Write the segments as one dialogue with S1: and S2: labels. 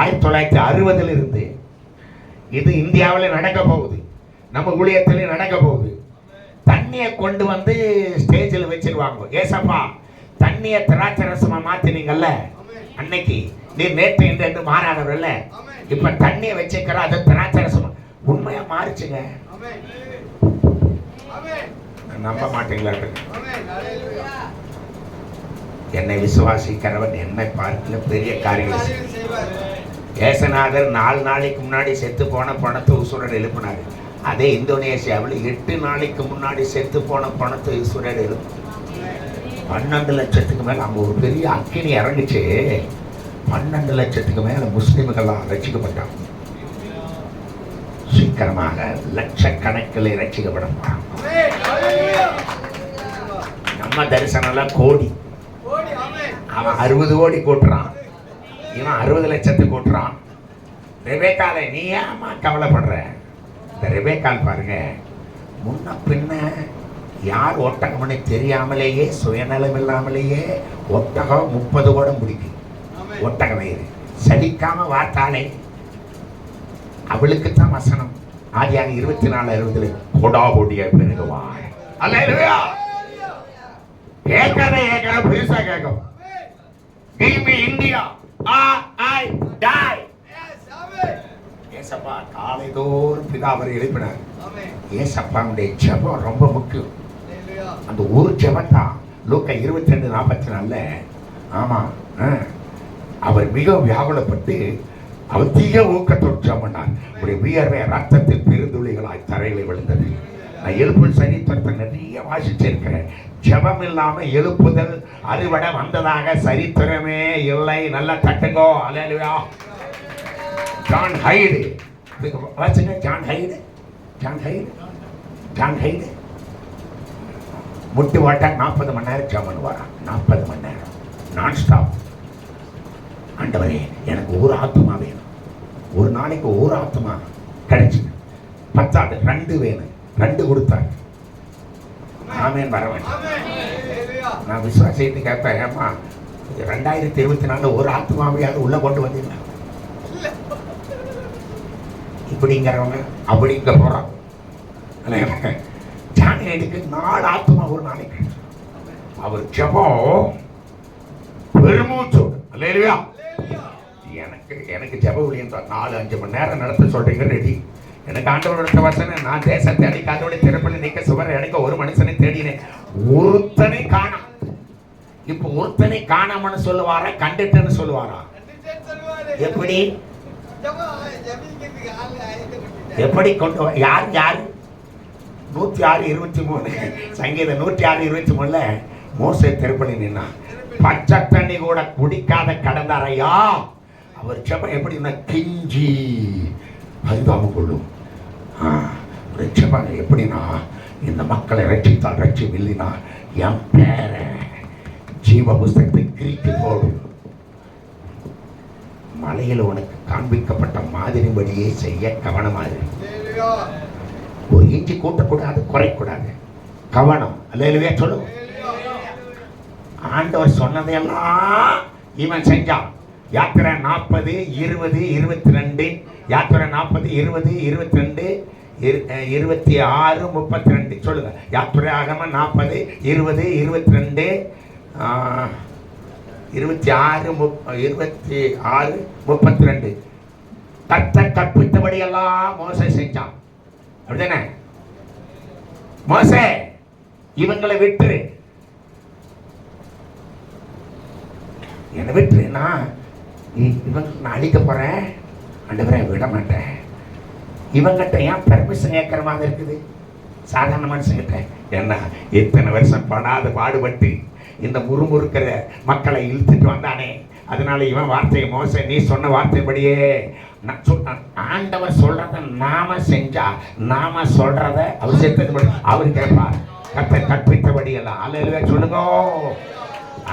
S1: ஆயிரத்தி தொள்ளாயிரத்தி அறுபதுல இருந்து இது இந்தியாவில் நடக்க போகுது. நம்ம ஊழியத்திலையும் நடக்க போகுது. தண்ணியை கொண்டு வந்து ஸ்டேஜில் வச்சிருவாங்க. ஏசப்பா தண்ணியை திராட்சை ரசமா மாத்தினீங்கல்ல அன்னைக்கு நீ நேற்று இன்று மாறாதவர்ல இப்ப தண்ணியை வச்சுக்கிற அது திராட்சை ரசமா உண்மையா மாறிச்சுங்க. நம்ப மாட்டீங்களா? என்னை விசுவாசிக்கிறவன் என்னை பார்க்கல பெரிய காரியம் ஏசநாதர் நாலு நாளைக்கு முன்னாடி செத்து போன பணத்தை உசுரன் எழுப்பினார். அதே இந்தோனேசியாவில் எட்டு நாளைக்கு முன்னாடி செத்து போன பணத்தை உசுரன் எழுப்பு பன்னெண்டு லட்சத்துக்கு மேலே அங்கே ஒரு பெரிய அக்கினி இறங்குச்சு. பன்னெண்டு லட்சத்துக்கு மேலே முஸ்லீம்கள்லாம் ரசிக்கப்பட்டாங்க சீக்கிரமாக லட்சக்கணக்கில் ரசிக்கப்பட நம்ம தரிசனம்லாம் கோடி. அவன் அறுபது கோடி கூட்டுறான். இவன் அறுபது லட்சத்தை கூட்டுறான். ரெபேக்கால நீ ஏமா கவலைப்படுற? இந்த ரெபேக்கால் பாருங்க முன்ன பின்ன யார் ஒட்டகம்னு தெரியாமலேயே சுயநலம் இல்லாமலேயே ஒட்டகம் முப்பது கூட முடிக்கும் ஒட்டக வயிறு சலிக்காம வார்த்தாலே. அவளுக்கு தான் வசனம். ஆதியாக இருபத்தி நாலு அறுபதுல கொடா கொடிய பெருகுவாய். அல்லேலூயா! கேட்காத கேட்காத பெருசா கேட்கும் Me India. Or I die. ஏசப்பா காலைதோறும் பிதா அவரை எழுப்பினார். ஏசப்பாவுடைய ஜெபம் ரொம்ப முக்கியம். அந்த ஒரு ஜெபம் தான் லூக்கா இருபத்தி ரெண்டு நாற்பத்தி நாலுல ஆமா ஆ. அவர் மிக வியாகுலப்பட்டு அதிக ஊக்கத்தோடு பண்ணார். ஒரு வியர்வை ரத்தத்தில் பெருந்துளிகளாய் தரையில் விழுந்தது. நான் எழுப்புதல் சரித்திரத்தை நிறைய வாசிச்சிருக்கிறேன். ஜபம் இல்லாம எழுப்புதல் அறுவடை வந்ததாக சரித்திரமே இல்லை. நல்லா தட்டுங்கோ. அலையா ஜான் ஹைடு வச்சுங்க ஜான் ஹைடு ஜான் ஹைடு ஜான் ஹைடு முட்டு வாட்டா நாற்பது மணி நேரம் ஜெபம் பண்ணுவாராம் நாற்பது மணி நேரம். நான் ஸ்டாப் ஆண்டவரே எனக்கு ஒரு ஆத்மா வேணும். ஒரு நாளைக்கு ஒரு ஆத்மா கிடைச்சிங்க பத்தாது ரெண்டு வேணும். ரெண்டு கொடுத்தாங்க. ஆமேன் வர வேண்டும். நான் விசுவாசிட்டு கேட்பேன் ஏம்மா ரெண்டாயிரத்தி இருபத்தி நாலு ஒரு ஆத்மாவையாவது உள்ள கொண்டு வந்தீங்களா? இப்படிங்கிறவங்க அப்படிங்க போறாங்க ஜானியனுக்கு நாலு ஆத்மா ஒரு நாளைக்கு. அவர் ஜெபம் பெருமூச்சோடு. அல்லையா எனக்கு எனக்கு ஜெப ஒளியன் நாலு அஞ்சு மணி நேரம் நடத்த சொல்றீங்க ரெடி. எனக்கு ஆண்டவரோட வசனம் நான் தேசத்தை அடிக்காதோட திறப்பில் நிற்க சுவர் அடிக்க ஒரு மனுஷனை தேடினேன் ஒருத்தனை காணாம் இப்போ ஒருத்தனை காணாமன்னு சொல்லுவாரா கண்டுட்டுன்னு சொல்லுவாரா எப்படி எப்படி கொண்டு யார் யார் நூற்றி ஆறு இருபத்தி மூணு சங்கீதம் நூற்றி ஆறு இருபத்தி மூணுல மோசை திருப்பணி நின்னான் பச்சை தண்ணி கூட குடிக்காத கடந்தாரையா அவர் செப்ப எப்படின்னா கிஞ்சி பரிதாபம் கொள்ளும் ஆ, ஒரு எப்படின்னா இந்த மக்களை ரட்சித்தால் ரட்சிவில்லைனா என் பேரை ஜீவ புஸ்தகத்தை கிரிக்கு போடும். மலையில் உனக்கு காண்பிக்கப்பட்ட மாதிரிபடியே செய்ய கவனமாக ஒரு இஞ்சி கூட்டக்கூடாது குறைக்கூடாது. கவனம். அல்லவே சொல்லு. ஆண்டவர் சொன்னதையெல்லாம் இவன் செஞ்சான். யாத்திரை நாற்பது இருபது இருபத்தி ரெண்டு யாத்திரை நாற்பது இருபது இருபத்தி ரெண்டு இருபத்தி ஆறு முப்பத்தி ரெண்டு சொல்லுங்க. யாத்திரை ஆகம நாற்பது இருபது இருபத்தி ரெண்டு இருபத்தி ஆறு முப் இருபத்தி ஆறு முப்பத்தி ரெண்டு கத்த கற்பித்தபடியெல்லாம் மோசை செஞ்சான். அப்படிதானே? மோசே இவங்களை விட்டுரு. என்னை விட்டுருன்னா நான் இ- இவங்க நான் அழிக்க போறேன். ஆண்டவரே விட மாட்டேன். இவங்கிட்ட ஏன் பெர்மிஷன் கேட்குற மாதிரி இருக்குது? சாதாரண மனுஷங்கிட்ட. என்ன இத்தனை வருஷம் படாத பாடுபட்டு இந்த முறுமுறுக்கிற மக்களை இழுத்துட்டு வந்தானே. அதனால இவன் வார்த்தையை மோச நீ சொன்ன வார்த்தைப்படியே. நான் சொன்ன ஆண்டவர் சொல்றத நாம செஞ்சா நாம சொல்றத அவர் செத்தது அவர் கேட்பார். கத்தை கற்பித்தபடி எல்லாம் அல்ல சொல்லுங்க.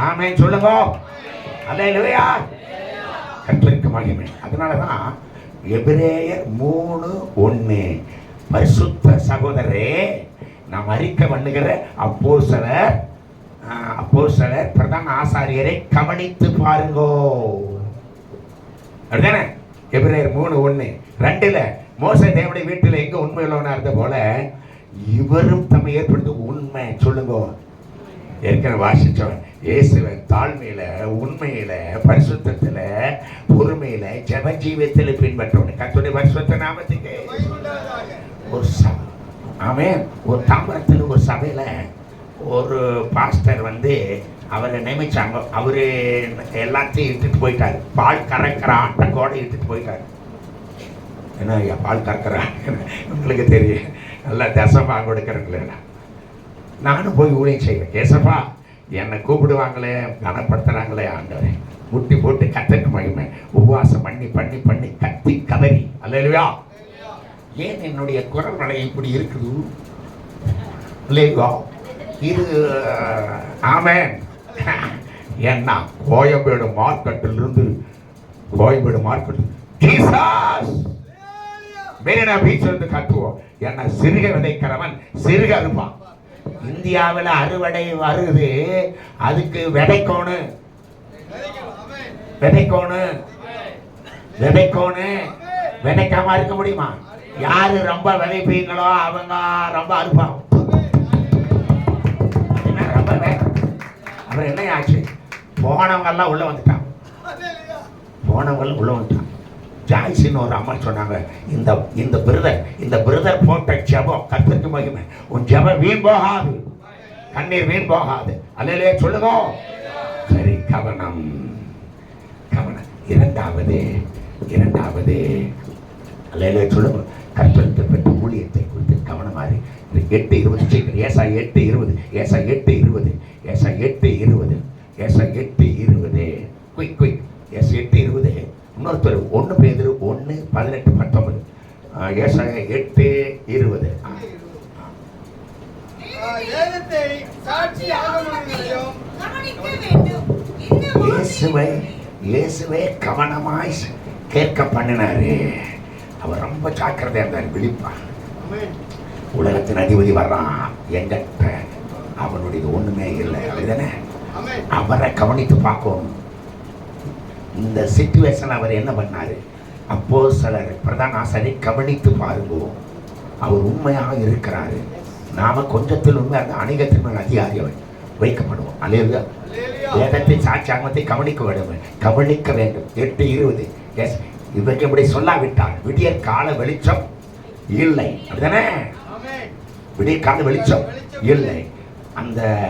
S1: ஆமே சொல்லுங்க. அல்ல கர்த்தருக்கு மகிமை. அதனால தான் எபிரேயர் மூணு ஒன்று பரிசுத்த சகோதரரே நாம் அறிக்கை பண்ணுகிற அப்போ சிலர் அப்போ சிலர் பிரதான ஆசாரியரை கவனித்து பாருங்கோ. அப்படிதானே? எபிரேயர் மூணு ஒன்று ரெண்டில் மோச தேவடைய வீட்டில் எங்கே உண்மை உள்ளவனாக இருந்த போல இவரும் தம்மை ஏற்படுத்த உண்மை. சொல்லுங்க. ஏற்கனவே வாசித்தவன் இயேசுவன் தாழ்மையில் உண்மையில் பரிசுத்தத்தில் பொறுமையில் ஜெப பின்பற்றவன். கத்துடைய பரிசுத்த நாமத்துக்கு ஒரு சபை. ஆமே ஒரு தாம்பரத்தில் ஒரு சபையில் ஒரு பாஸ்டர் வந்து அவரை நியமிச்சாங்க. அவர் எல்லாத்தையும் இட்டுட்டு போயிட்டாரு. பால் கறக்கிற ஆட்டங்கோட இட்டுட்டு போயிட்டாரு. என்ன ஐயா பால் கறக்கிற? உங்களுக்கு தெரியும். நல்லா தசமாக கொடுக்குறங்களா நானும் போய் ஊழியம் செய்வேன். ஏசப்பா என்னை கூப்பிடுவாங்களே கனப்படுத்துகிறாங்களே ஆண்டவரே. முட்டி போட்டு கத்தட்டு மகிமை. உபவாசம் பண்ணி பண்ணி பண்ணி கத்தி கதறி. அல்லையா ஏன் என்னுடைய குரல் வலை இப்படி இருக்குது? இல்லையா இது ஆமேன். ஏன்னா Koyambedu மார்க்கெட்டிலிருந்து Koyambedu market Jesus! Marina beach வந்து கத்துவோம். என்ன சிறுக விதைக்கிறவன் சிறுக அறுப்பான். இந்தியாவில் அறுவடை வருது. அதுக்கு விதைக்கோணு. விதைக்கோணு. விதைக்கோணு. விதைக்காம இருக்க முடியுமா? யாரு ரொம்ப விதைப்பீங்களோ அவங்க ரொம்ப அறுப்பாங்க என்ன ரொம்ப அப்புறம் என்ன ஆச்சு? போனவங்க எல்லாம் உள்ள வந்துட்டான் போனவங்க உள்ள வந்துட்டான் ஜாய்ஸின்னு ஒரு அம்மா சொன்னாங்க. இந்த இந்த பிரதர் இந்த பிரதர் போட்ட ஜபம் கத்திற்கு மகிமை. உன் ஜபம் வீண் போகாது. கண்ணீர் வீண் போகாது. அல்லையே சொல்லுங்க. சரி கவனம். கவனம். இரண்டாவது இரண்டாவது. அல்லையே சொல்லுங்க. கற்பழித்து பெற்ற ஊழியத்தை குறித்து கவனமாறு எட்டு இருபது. சீக்கிரம் ஏசா எட்டு இருபது. ஏசா எட்டு இருபது. ஏசா எட்டு இருபது. ஏசா எட்டு இருபது குயிக் குயிக் எஸ் எட்டு இருபது இன்னொருத்தர் ஒன்று பேர் ஒன்று பதினெட்டு பத்தொன்பது. ஏசாயா எட்டு இருபது. இயேசுவை இயேசுவே கவனமாய் கேட்க பண்ணினாரு அவர் ரொம்ப ஜாக்கிரதையா இருந்தார் விழிப்பா. உலகத்தின் அதிபதி வர்றான். எங்கிட்ட? அவனுடைய ஒண்ணுமே இல்லை. அப்படிதானே. அவரை கவனித்து பார்க்கணும். இந்த சிச்சுவேஷன் அவர் என்ன பண்ணாரு? அப்போ சிலர் பிரதான ஆசாரி கவனித்து பாருங்க. அவர் உண்மையாக இருக்கிறாரு. நாம கொஞ்சத்தில் உண்மை அந்த அநேகத்தின் மேல் அதிகாரி அவர் வைக்கப்படுவோம்
S2: அல்லேலூயா.
S1: வேதத்தை சாட்சியாகத்தை கவனிக்க வேண்டும். கவனிக்க வேண்டும். எட்டு இருபது. எஸ் இவருக்கு இப்படி சொல்லாவிட்டால் விடியற் கால வெளிச்சம் இல்லை. அப்படிதானே. விடிய கால வெளிச்சம் இல்லை. அந்த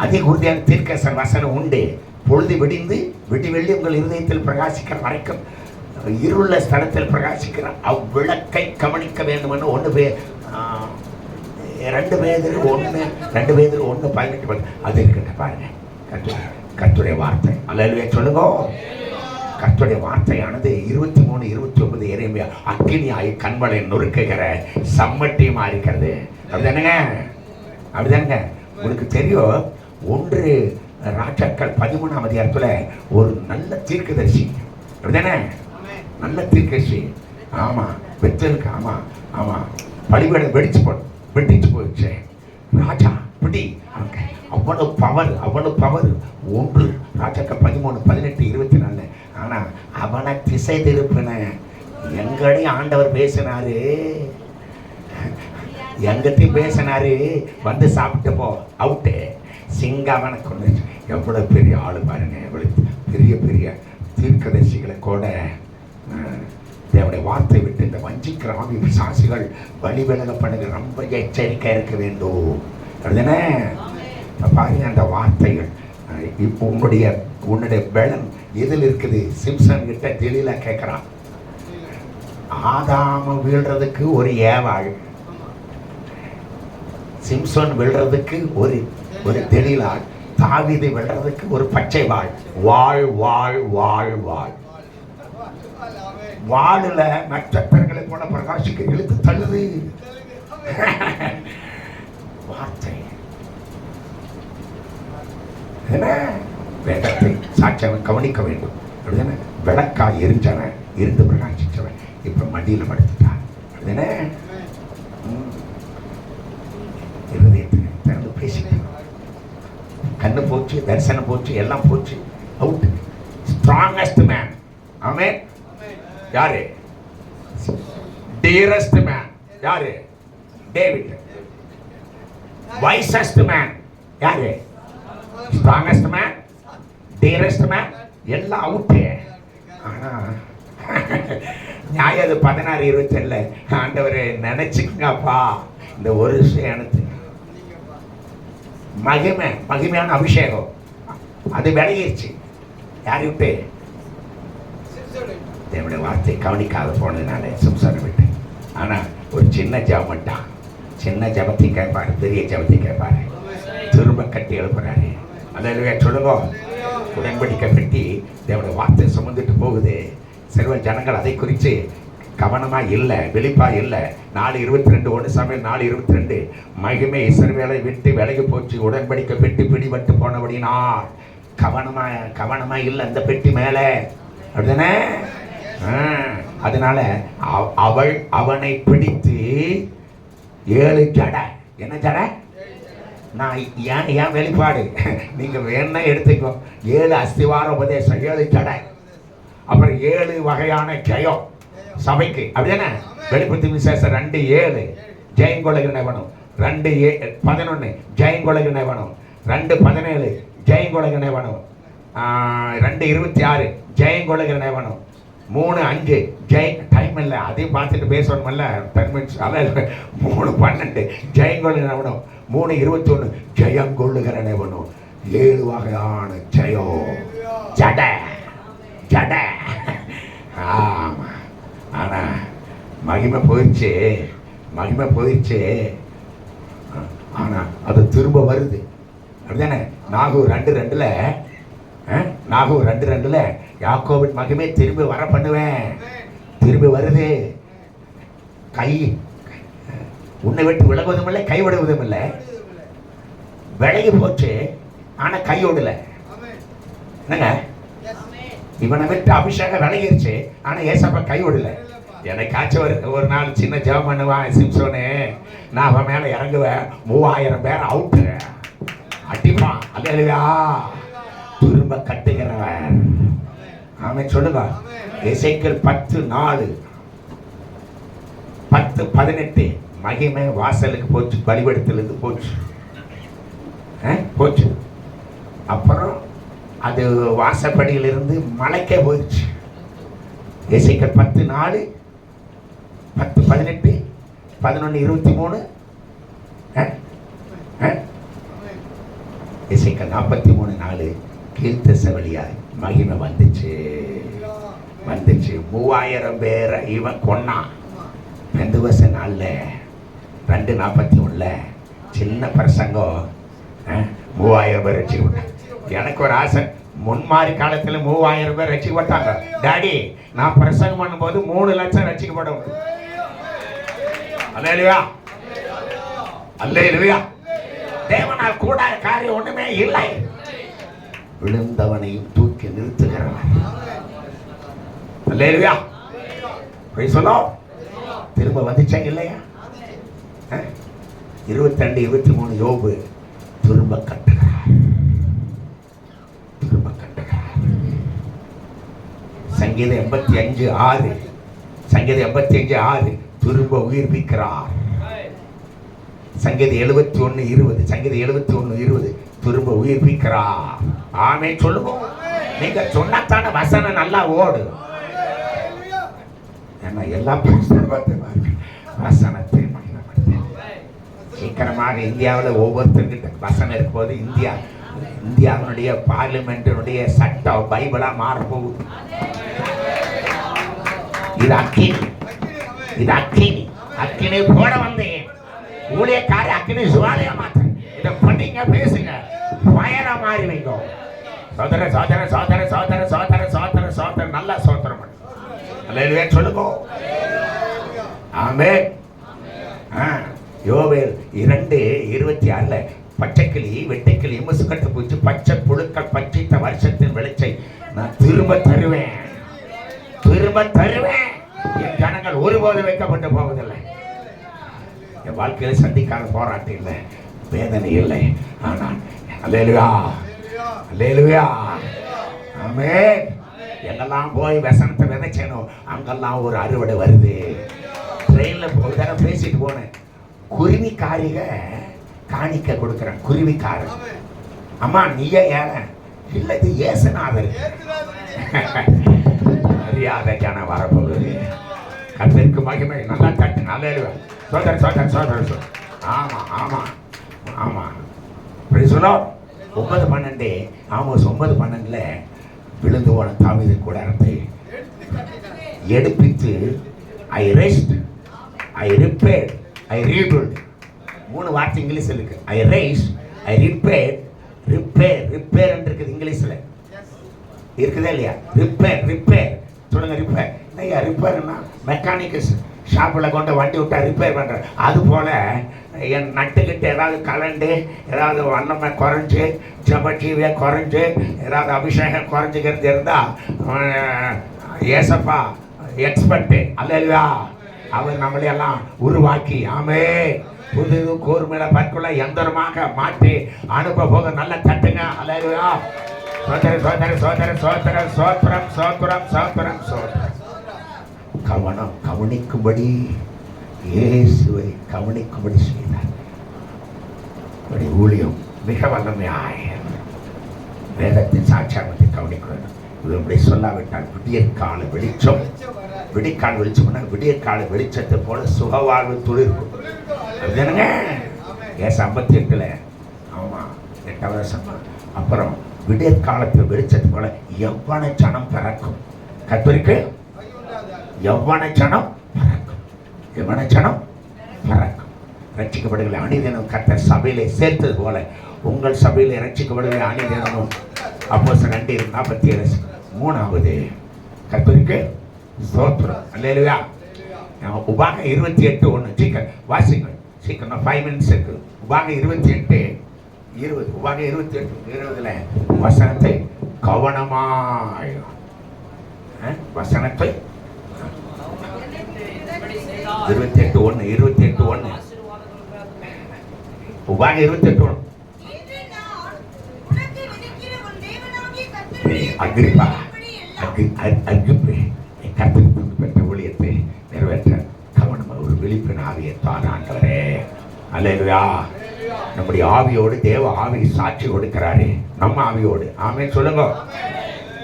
S1: அதிகுருதியான தீர்க்கசர் வசனம் உண்டு. பொழுது விடிந்து விடி வெள்ளி உங்கள் இருதயத்தில் பிரகாசிக்கிற வரைக்கும் இருள ஸ்தலத்தில் பிரகாசிக்கிற அவ்விளக்கை கவனிக்க வேண்டும் என்று ஒன்று பே ரெண்டு பேர் ஒன்று ரெண்டு பேர் ஒன்று பதினெட்டு பத்து அது இருக்கின்ற பாருங்க. கர்த்தருடைய கர்த்தருடைய வார்த்தை. அல்லவே சொல்லுங்க. கத்துடைய வார்த்தையானது இருபத்தி மூணு இருபத்தி ஒன்பது இறைமையா அக்கினியாய் கண்மலை நொறுக்குகிற சம்மட்டியுமா இருக்கிறது. அப்படிதானுங்க? அப்படிதானுங்க? உங்களுக்கு தெரியும் ஒன்று ராஜாக்கள் பதிமூணாம் அதிகாரத்தில் ஒரு நல்ல தீர்க்கதரிசி. அப்படிதானே நல்ல தீர்க்கதரிசி. ஆமாம் பெத்தலுக்கு ஆமாம் ஆமாம் பழிவேடம் வெடிச்சு போ வெடிச்சு போயிடுச்சு. ராஜா பிடி. அவ்வளவு பவர் அவ்வளவு பவர் ஒன்று ராஜாக்கள் பதிமூணு பதினெட்டு இருபத்தி நாலு ஆனால் அவனை திசை திருப்பின. எங்கடி ஆண்டவர் பேசினாரு? எங்கிட்டையும் பேசினாரு? வந்து சாப்பிட்டு போ அவுட்டு சிங்காவனை கொண்டு எவ்வளவு பெரிய ஆளு பாருங்க எவ்வளவு பெரிய பெரிய தீர்க்கதரிசிகளை கூட தேவனுடைய வார்த்தை விட்டு இந்த வஞ்சிக்கிற ஆவி பிசாசிகள் வழி விலகப்படுங்க ரொம்ப எச்சரிக்கை இருக்க வேண்டும். அப்படிதானே? பாருங்க அந்த வார்த்தைகள் இப்போ உன்னுடைய உன்னுடைய பலன் எதில் இருக்குது? சிம்சன் கிட்ட தெளிலா கேட்குறான் ஆதாம வீழ்றதுக்கு ஒரு ஏவாள். சிம்சோன் விழுறதுக்கு ஒரு ஒரு தெளிலாள் தாவிதை விழுறதுக்கு ஒரு பச்சை வாழ். வாழ் வாழ் வாழ் வாழ்.
S2: ஆமென்.
S1: மற்ற பெண்களை போல பிரகாசிக்க இழுத்து தள்ளுது. வார்த்தை. என்ன? வேதத்தை சாட்சியவன் கவனிக்க வேண்டும். அப்படிதானே? விளக்கா எரிஞ்சவன் இருந்து பிரகாசிச்சவன். இப்ப மடியில படுத்துட்டான். அப்படிதானே ம். இருதயத்தை திறந்து பேசிட்டேன் கண்ணு போச்சு தரிசனம் போச்சு எல்லாம் போச்சு. அவுட் ஸ்ட்ராங்கஸ்ட் மேன் அவன் யாரு? டியரஸ்ட் மேன் யாரு? டேவிட் வைசஸ்ட் மேன் யாரு? ஸ்ட்ராங்கஸ்ட் மேன் டியரஸ்ட் மேன் எல்லாம் அவுட்டு ஆனா நியாயம் அது பதினாறு இருபத்தேழுல ஆண்டவர் நினைச்சுக்கங்கப்பா. இந்த ஒரு விஷயம் எனக்கு மகிமை மகிமையான அபிஷேகம் அது விலகிடுச்சு யார் விட்டு தேவனுடைய வார்த்தை கவனிக்காத போனதுனால சம்சாரம் விட்டு ஆனா ஒரு சின்ன ஜபம் சின்ன ஜபத்தை கேட்பாரு பெரிய ஜபத்தை கேட்பாரு திரும்ப கட்டி எழுப்புறாரு அதில் சொல்லுங்க உடன்படிக்கை கட்டி தேவனுடைய வார்த்தை சுமந்துட்டு போகுது சிறுவன் ஜனங்கள் அதை குறித்து கவனமாக இல்லை வெளிப்பா இல்லை. நாலு இருபத்தி ரெண்டு ஒன்று சமையல் நாலு இருபத்தி ரெண்டு மகிமை இசைவேலை விட்டு விலகி போச்சு உடன்படிக்கை பெட்டி பிடிபட்டு போனபடினால் கவனமாக கவனமாக இல்லை அந்த பெட்டி மேலே. அப்படிதானே? அதனால அவள் அவனை பிடித்து ஏழு ஜடை. என்ன ஜடை? நான் ஏன் ஏன் வெளிப்பாடு? நீங்கள் வேணா எடுத்துக்கோ. ஏழு அஸ்திவார உபதேசம் ஏழு ஜடை. அப்புறம் ஏழு வகையான ஜெயம். சபைக்கு. அப்படிதானே? வெளிப்படுத்தி விசேஷம் ரெண்டு ஏழு. ஜெயங்கொலகு நிவனம் ரெண்டு ஏ பதினொன்று ஜெயங்கொலகு நிவனம் ரெண்டு பதினேழு. ஜெயங்கொலகு நிவனம் ரெண்டு இருபத்தி ஆறு. ஜெயங்கொலகு நேவனம் மூணு அஞ்சு. ஜெய் டைம் இல்லை. அதையும் பார்த்துட்டு பேசணுமில்ல டென் மினிட்ஸ் அதான் மூணு பன்னெண்டு. ஜெயங்கொள்ளு நிவனம் மூணு இருபத்தி ஒன்று ஜெயங்கொள்ளுகிற நிவனம் ஏழு வகையான ஜெயம். ஜட. ஜட. ஆமாம் ஆனா மகிமை போயிடுச்சு மகிமை போயிடுச்சு. ஆனா அது திரும்ப வருது. அப்படிதானே? நாகூர் ரெண்டு ரெண்டுல? நாகூர் ரெண்டு ரெண்டுல யாக்கோபின் மகிமை திரும்பி வர பண்ணுவேன். திரும்பி வருது. கை உன்னை விட்டு விலகுவதும் இல்லை கை விடுவதும் இல்லை. விலகி போச்சு ஆனா கை விடல என்னங்க? இவனை விட்டு அபிஷேகம் விலகிருச்சு ஆனா ஏசப்பா கை விடல. எனக்காச்சும் ஒரு ஒரு நாள் சின்ன ஜெபம் பண்ணுவான் சிம்சோனு நான் அவன் மேல இறங்குவேன் மூவாயிரம் பேர் அவுட்டு அடிப்பான். அல்லையா திரும்ப கட்டுகிறவன் அவன் சொல்லுங்க. இசைக்கள் பத்து நாலு. பத்து பதினெட்டு. மகிமை வாசலுக்கு போச்சு பலிபடத்திலிருந்து போச்சு. ஆ, போச்சு. அப்புறம்? அது வாசப்படியிலிருந்து மலைக்க போயிடுச்சு இசைக்கல் பத்து நாலு பத்து பதினெட்டு பதினொன்று இருபத்தி மூணு ஆ? ஆ? நாற்பத்தி மூணு நாலு கீழ்த்தச வழியாய் மகிமை வந்துச்சு. வந்துச்சு. மூவாயிரம் பேரை இவன் கொன்னான். ரெண்டு வருஷம் நாளில் ரெண்டு நாற்பத்தி ஒன்றில் சின்ன பிரசங்கம் ஆ, மூவாயிரம் பேர் ரசிக்கப்பட்டாங்க எனக்கு ஒரு ஆசை முன்மாறி காலத்தில் மூவாயிரம் பேர் ரசிக்கப்பட்டாங்க. டாடி நான் பிரசங்கம் பண்ணும்போது மூணு லட்சம் ரசிக்கப்படும். அல்ல இல்லையா தேவனால் கூட காரியம் ஒண்ணுமே இல்லை. விழுந்தவனையும் தூக்கி நிறுத்துகிறவன். போய் சொல்லும் திரும்ப வந்துச்சா இல்லையா? இருபத்தி ரெண்டு இருபத்தி மூணு யோபு திரும்ப கட்டுகிறார் சங்கீதம் எண்பத்தி அஞ்சு ஆறு. சங்கீதம் எண்பத்தி அஞ்சு ஆறு. திரும்ப உயிர்ப்பிக்கிறார். சங்கீதம் எழுபத்தி ஒன்று இருபது. சங்கீதம் எழுபத்தி ஒன்று இருபது. திரும்ப உயிர்ப்பிக்கிறார். ஆமே சொல்லுவோம் நீங்க சொன்னத்தான வசனம் நல்லா ஓடும் ஏன்னா எல்லா வசனத்தை சீக்கிரமாக இந்தியாவில் ஒவ்வொருத்தர்கிட்ட வசனம் இருக்கும்போது இந்தியா இந்தியாவினுடைய பார்லிமெண்டினுடைய சட்டம் பைபிளா மாற போகுது இது அக்கினி. இது அக்கினி. அக்கினி போட வந்தேன். ஊழியக்காரி அக்கினி சுவாலையா மாத்தேன் இதை பண்ணிங்க பேசுங்க. பயண மாறி வைங்க சோதர சோதர சோதர சோதர சோதர சோதர சோதர நல்லா சோதரம் பண்ணு. சொல்லுங்க. ஆமே யோவேல் இரண்டு இருபத்தி ஆறுல பச்சைக்கிளி வெட்டைக்கிளி முசுக்கட்டு பூச்சி பச்சை புழுக்கள் பச்சித்த வருஷத்தின் வெளிச்சை நான் திரும்ப தருவேன். திரும்ப தருவேன். என் ஜனங்கள் ஒருபோது வைக்கப்பட்டு போவதில்லை. என் வாழ்க்கையில சந்திக்காத போராட்டம் இல்லை. வேதனை இல்லை. ஆனால் அல்லேலுயா. அல்லேலுயா. ஆமே எங்கெல்லாம் போய் வசனத்தை விதைச்சேனோ அங்கெல்லாம் ஒரு அறுவடை வருது. ட்ரெயினில் ஒரு தடவை பேசிட்டு போனேன். குருவிக்காரிக காணிக்க கொடுக்குறேன் குருவிக்காரன். அம்மா நீயே ஏழை. இல்லை இது ஏசுநாதர். மரியாதைக்கான வரப்போகுது. கத்திற்கு மகிமை. நல்லா தட்டு நல்லா சோதர சோதர சோதர சோதர ஆமாம் ஆமாம் ஆமாம் இப்படி சொல்லோ. ஒன்பது பன்னெண்டு ஆமாம் ஒன்பது பன்னெண்டில் விழுந்து போன தாவித கூடாரத்தை எடுப்பித்து I rest I repair I rebuild மூணு வார்த்தை இங்கிலீஷ் இருக்கு. I rise I repair repair repair இருக்குது இங்கிலீஷில்.
S2: Yes.
S1: இருக்குதா இல்லையா? ரிப்பேர் ரிப்பேர் சொல்லுங்க ரிப்பேர் ஐயா ரிப்பேர்னா மெக்கானிக் ஷாப்பில் கொண்டு வண்டி விட்டா ரிப்பேர் பண்ணுறேன் அது போல் என் நட்டுக்கிட்டு ஏதாவது கலண்டு ஏதாவது வண்ணமை குறைஞ்சி ஜபஜீவியை குறைஞ்சு ஏதாவது அபிஷேகம் குறைஞ்சிக்கிறது இருந்தால் ஏசப்பா எக்ஸ்பர்ட்டு அல்லையா அவர் நம்மளையெல்லாம் உருவாக்கி. ஆமே புது கூர்மையில பற்குள்ள எந்திரமாக மாற்றி அனுப்ப போக நல்ல தட்டுங்க. அலையா சோதர சோதர சோதர சோதர சோத்திரம் சோத்திரம் சோத்திரம் சோத்திரம் கவனம் கவனிக்கும்படி இயேசுவை கவனிக்கும்படி செய்தார். அப்படி ஊழியம் மிக வல்லமையாய். வேதத்தின் சாட்சியாமத்தை கவனிக்க வேண்டும். இது இப்படி சொல்லாவிட்டால் விடியற்கால வெளிச்சம். விடிக்கால் வெளிச்சம்னா விடியற்கால வெளிச்சத்தை போல சுகவாழ்வு துளிர்க்கும்.
S2: துளிர்க்கும்
S1: அப்படிதானுங்க
S2: ஆமென்.
S1: ஏசு ஐம்பத்தி எட்டுல ஆமா அப்புறம் விடியற்காலத்து வெளிச்சத்து போல எவ்வன ஜனம் பிறக்கும். கத்தரிக்கு
S2: வழி
S1: எவ்வன ஜனம் பிறக்கும். எவ்வன ஜனம் பிறக்கும். ரட்சிக்கப்படுகிற அணிதினம் கத்த சபையிலே சேர்த்தது போல உங்கள் சபையில் ரட்சிக்கப்படுகிற அணிதினமும் அப்போ ரெண்டு நாற்பத்தி ஏழு மூணாவது கத்தரிக்கு ஸ்தோத்திரம் உபாக இருபத்தி எட்டு ஒன்று சீக்கிரம் வாசிங்க. சீக்கிரம் ஃபைவ் மினிட்ஸ் இருக்கு. உபாக இருபத்தி எட்டு இருபது. உபாக இருபத்தி எட்டு இருபதுல வசனத்தை கவனமாய். வசனத்தை இருபத்தி எட்டு ஒன்று இருபத்தி எட்டு ஒன்று உபாக இருபத்தி எட்டு ஒன்று அக்ரிப்பா.
S3: கட்டளைப்படியெல்லாம்
S1: அக்ரி அக்ரிப்பே. என் பெற்ற ஊழியத்தை நிறைவேற்ற கவனமாக ஒரு விழிப்பின் ஆவியை தார் ஆண்டவரே நம்முடைய ஆவியோடு தேவ ஆவி சாட்சி கொடுக்கிறாரு. நம்ம ஆவியோடு. ஆமே சொல்லுங்க.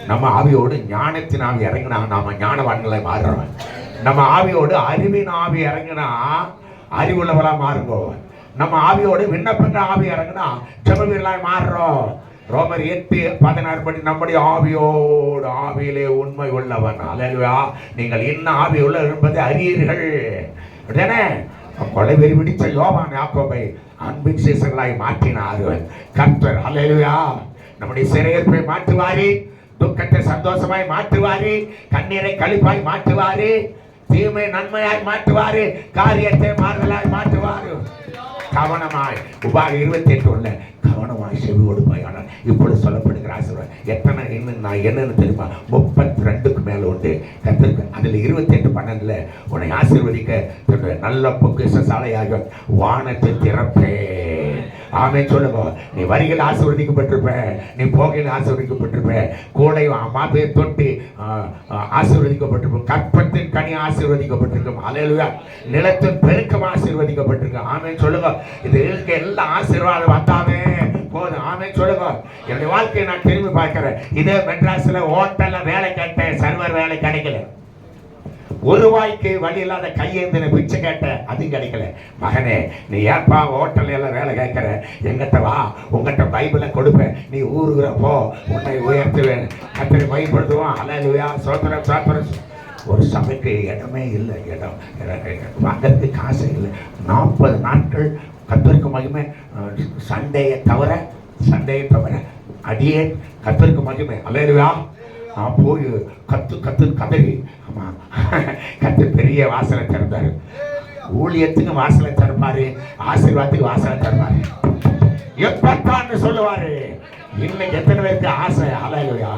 S1: நம்ம ஆவியோடு ஞானத்தின் ஆவி இறங்கினா நாம ஞானவான்களை மாறுறோம். நம்ம ஆவியோடு அறிவின் ஆவி இறங்கினா அறிவுள்ளவளா மாறுவோம் நம்ம ஆவியோடு விண்ணப்பங்க ஆவி இறங்கினா செமவீரலாய் மாறுறோம். ரோமர் எட்டு பதினாறு படி நம்முடைய ஆவியோடு ஆவியிலே உண்மை உள்ளவன். அல்லா நீங்கள் என்ன ஆவி உள்ள என்பதை அறியீர்கள் அப்படிதானே கொலை வெறி பிடித்த யோவான் யாக்கோபை அன்பின் சீசர்களாய் மாற்றினார். கர்த்தர் அல்லேலூயா நம்முடைய சிறையிருப்பை மாற்றுவாரி. துக்கத்தை சந்தோஷமாய் மாற்றுவாரு. கண்ணீரை கழிப்பாய் மாற்றுவாரு. தீமை நன்மையாய் மாற்றுவாரு. காரியத்தை மாறுதலாய் மாற்றுவாரு. கவனமாய். உபாக இருபத்தி எட்டு உள்ள கவனமாக செவி கொடுப்பாய் ஆனால் இப்பொழுது சொல்லப்படுகிற ஆசீர்வாதம் எத்தனை என்ன நான் என்னன்னு தெரியுமா? முப்பத்தி ரெண்டுக்கு மேலே உண்டு. கத்திருக்கு அதுல இருபத்தி எட்டு பன்னெண்டுல உன்னை ஆசீர்வதிக்க தன்னுடைய நல்ல பொக்கிஷ சாலையாக வானத்தை திறப்பே ஆமே சொல்லுங்க. நீ வரிகள் ஆசீர்வதிக்கப்பட்டிருப்ப. நீ போகையில் ஆசீர்வதிக்கப்பட்டிருப்ப. கூடை மாப்பே தொட்டி ஆசீர்வதிக்கப்பட்டிருப்போம் கற்பத்தின் கனி ஆசீர்வதிக்கப்பட்டிருக்கும். அலையலுவா நிலத்தின் பெருக்கம் ஆசீர்வதிக்கப்பட்டிருக்கு. ஆமே சொல்லுங்க. இது இருக்க எல்லா ஆசீர்வாதம் வந்தாவே போதும். ஆமே சொல்லுங்க. என்னுடைய வாழ்க்கையை நான் திரும்பி பார்க்கிறேன். இதே மெட்ராஸில் ஹோட்டலில் வேலை கேட்டேன். சர்வர் வேலை கிடைக்கல. ஒரு வாய்க்கு வழி இல்லாத கையேந்தின பிச்சை கேட்ட அதுவும் கிடைக்கல. மகனே நீ ஏப்பா ஹோட்டல் எல்லாம் வேலை கேட்குற? எங்கிட்ட வா. உங்ககிட்ட பைபிளை கொடுப்பேன். நீ ஊருகிற போ. உன்னை உயர்த்துவேன். கத்தனை பயன்படுத்துவான் அலையா சோத்திரம் சோத்திரம். ஒரு சபைக்கு இடமே இல்லை. இடம் வாங்கிறதுக்கு காசு இல்லை. நாற்பது நாட்கள் கத்தருக்கு மகிமை சண்டையை தவிர சண்டையை தவிர அடியே கத்தருக்கு மகிமை. அலையா நான் போய் கத்து கத்து கதறி ஆமாம் கத்து பெரிய வாசலை திறந்தாரு. ஊழியத்துக்கு வாசலை திறப்பாரு ஆசீர்வாதத்துக்கு வாசலை திறப்பாரு. எப்பத்தான்னு சொல்லுவாரு. இன்னைக்கு எத்தனை பேருக்கு ஆசை? அலையலுயா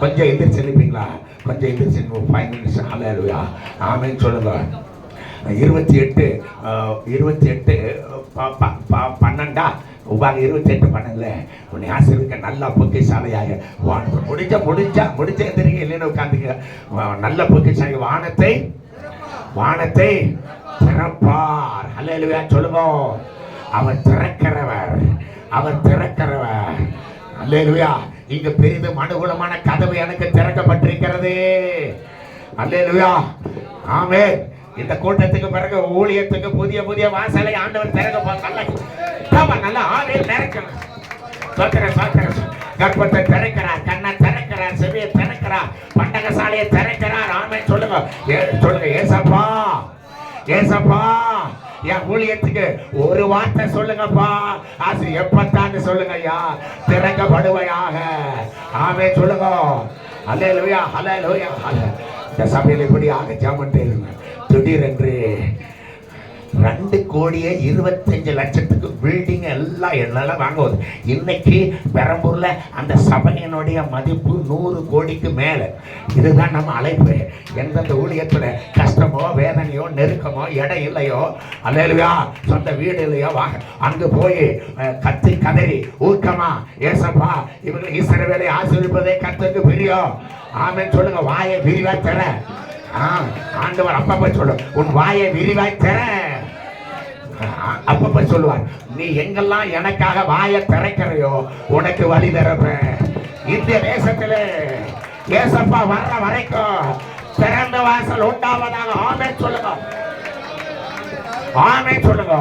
S1: கொஞ்சம் எந்திரிச்சு நிற்பீங்களா கொஞ்சம் எந்திரிச்சு ஃபைவ் மினிட்ஸ் அலையலுயா ஆமேன்னு சொல்லுங்க. இருபத்தி எட்டு இருபத்தி எட்டு ப- ப- பன்னெண்டா? உபாக இருபத்தி எட்டு பண்ணல. உன்னை ஆசிரியக்க நல்லா பொக்கிசாலையாக வானத்தை முடிஞ்ச முடிஞ்சா முடிஞ்ச எந்திரிங்க இல்லைன்னு உட்காந்துங்க. நல்ல பொக்கிசாலை வானத்தை வானத்தை திறப்பார். அல்லேலூயா சொல்லுவோம் அவர் திறக்கிறவர் அவர் திறக்கிறவர். அல்லேலுவியா இங்க பெரிதும் அனுகூலமான கதவு எனக்கு திறக்கப்பட்டிருக்கிறது. அல்லேலுவியா ஆமே இந்த கூட்டத்துக்கு பிறகு ஊழியத்துக்கு புதிய புதிய வாசலை ஆண்டவர் திறக்க நல்ல நல்லா நல்ல ஆவியில் திறக்கணும். சோத்திர சோத்திர. கர்ப்பத்தை திறக்கிறார் கண்ணை திறக்கிறார் செவியை திறக்கிறார் பண்டகசாலையை திறக்கிறார். ஆமே சொல்லுங்க. சொல்லுங்க. ஏசப்பா ஏசப்பா என் ஊழியத்துக்கு ஒரு வார்த்தை சொல்லுங்கப்பா. அது எப்பத்தான்னு சொல்லுங்க ஐயா. திறக்கப்படுவையாக. ஆமே சொல்லுங்க. அல்லே லோயா ஹலே லோயா ஹலே இந்த சபையில் இப்படியாக திடீரென்று ரெண்டு கோடியே இருபத்தஞ்சு லட்சத்துக்கு பில்டிங் எல்லாம் எல்லாம் வாங்குவது இன்னைக்கு பெரம்பூரில் அந்த சபையினுடைய மதிப்பு நூறு கோடிக்கு மேலே. இதுதான் நம்ம அழைப்பு. எந்தெந்த ஊழியத்தில் கஷ்டமோ வேதனையோ நெருக்கமோ இடம் இல்லையோ அல்லையா சொந்த வீடு இல்லையோ வாங்க. அங்கே போய் கத்தி கதறி ஊக்கமா ஏசப்பா இவங்க ஈஸ்வர ஆசிரிப்பதே கத்துக்கு பிரியம். ஆமேன்னு சொல்லுங்க வாயை விரிவாக தர ஆண்டவர் அப்பப்ப சொல்லு உன் வாயை விரிவாய் தர அப்பப்ப சொல்லுவார் நீ எங்கெல்லாம் எனக்காக வாயை திறக்கிறையோ உனக்கு வழி திறப்பேன் இந்திய தேசத்தில் ஏசப்பா வர்ற வரைக்கும் திறந்த வாசல் உண்டாவதாக ஆமே சொல்லுங்க. ஆமே சொல்லுங்க.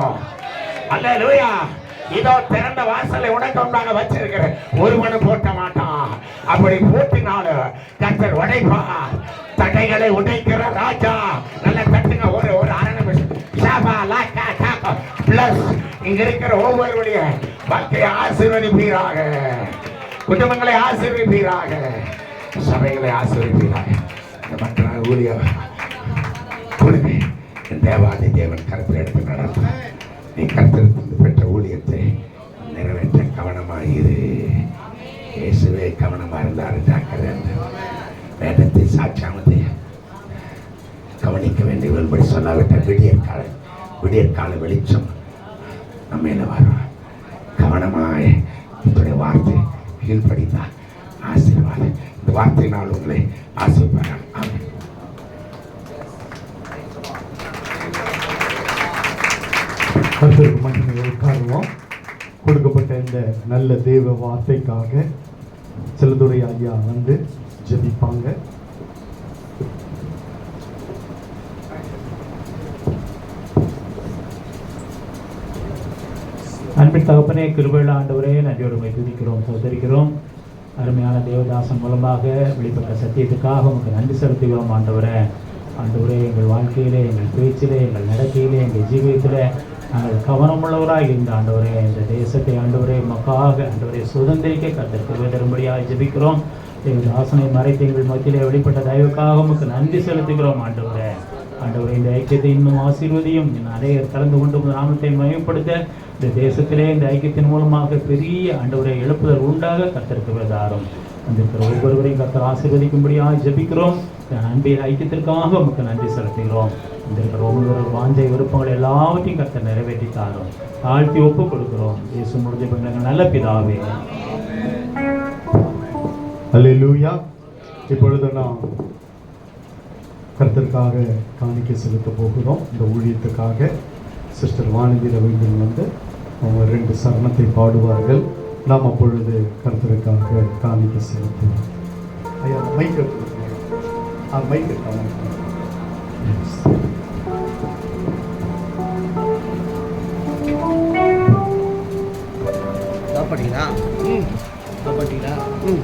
S1: அல்ல லூயா இதோ திறந்த வாசலை உனக்கு உண்டாக வச்சிருக்கிறேன். ஒருவனும் போட்ட மாட்டான். அப்படி போட்டினாலும் கத்தர் உடைப்பா தடைகளை உடைக்கிற ராஜா. நல்ல தட்டுங்க ஒரு ஒரு அரை நிமிஷம். பிளஸ் இங்க இருக்கிற ஒவ்வொருவருடைய வாழ்க்கையை ஆசீர்வதிப்பீராக. குடும்பங்களை ஆசீர்வதிப்பீராக. சபைகளை ஆசீர்வதிப்பீராக. மற்ற ஊழியர் கொடுங்க. தேவாதி தேவன் கருத்தில் எடுத்து நடத்தும் நீ கருத்திலிருந்து பெற்ற ஊழியத்தை நிறைவேற்ற கவனமாக இரு இயேசுவே கவனமாக இருந்தார் ஜாக்கிரதை வேதத்தை சாட்சியாமத்தை கவனிக்க வேண்டிய ஒருபடி சொல்லாவிட்ட விடியற் கால விடியற் கால வெளிச்சம் நம்ம மேல வரும். கவனமாய் இப்படி வார்த்தை கீழ்ப்படித்தால் ஆசீர்வாதம். இந்த வார்த்தையினால் உங்களை ஆசீர்வாதம் ஆமாம்
S4: கர்த்தருக்கு மகிமையை உட்காருவோம் கொடுக்கப்பட்ட இந்த நல்ல தேவ வார்த்தைக்காக செல்லதுரை ஐயா வந்து ஜபிப்பாங்க.
S5: அன்பின் தகப்பனே கிருபையுள்ள ஆண்டவரே நன்றியோடு துதிக்கிறோம் சோதரிக்கிறோம். அருமையான தேவதாசன் மூலமாக வெளிப்பட்ட சத்தியத்துக்காக உங்களுக்கு நன்றி செலுத்துகிறோம் ஆண்டவரே. ஆண்டவரே எங்கள் வாழ்க்கையிலே எங்கள் பேச்சிலே எங்கள் நடக்கையிலே எங்கள் ஜீவியத்திலே நாங்கள் கவனமுள்ளவராக இருந்த ஆண்டவரே இந்த தேசத்தை ஆண்டவரே மக்காக ஆண்டவரே சுதந்திரிக்க கத்திற்கு தரும்படியாக ஜெபிக்கிறோம். எங்கள் ஆசனை மறைத்து எங்கள் மத்தியிலே வெளிப்பட்ட தயவுக்காக உமக்கு நன்றி செலுத்துகிறோம் ஆண்டவரே. ஆண்டவரே இந்த ஐக்கியத்தை இன்னும் ஆசீர்வதியும். அநேகர் கலந்து கொண்டு உமது நாமத்தை மயப்படுத்த இந்த தேசத்திலே இந்த ஐக்கியத்தின் மூலமாக பெரிய ஆண்டவரை எழுப்புதல் உண்டாக கத்திற்கு வேதாரம். வந்திருக்கிற ஒவ்வொருவரையும் கத்தர் ஆசீர்வதிக்கும்படியாக ஜெபிக்கிறோம். அன்பின் ஐக்கியத்திற்காக உமக்கு நன்றி செலுத்துகிறோம். இந்த ஒவ்வொரு வாஞ்சை விருப்பங்கள் எல்லாவற்றையும் கத்த நிறைவேற்றி தாரோம் தாழ்த்தி ஒப்பு கொடுக்கிறோம் இயேசு முடிஞ்ச பின்னர் நல்ல பிதாவே.
S4: அல்லூயா இப்பொழுது நாம் கருத்திற்காக காணிக்க செலுத்த போகிறோம். இந்த ஊழியத்துக்காக சிஸ்டர் வானதி ரவீந்திரன் வந்து அவங்க ரெண்டு சரணத்தை பாடுவார்கள். நாம் அப்பொழுது கருத்திற்காக காணிக்க செலுத்துவோம். ஐயா மைக் ஆ மைக் இருக்காங்க
S2: சாப்பிட்டீங்களா? ம். சாப்பிட்டீங்களா? ம்.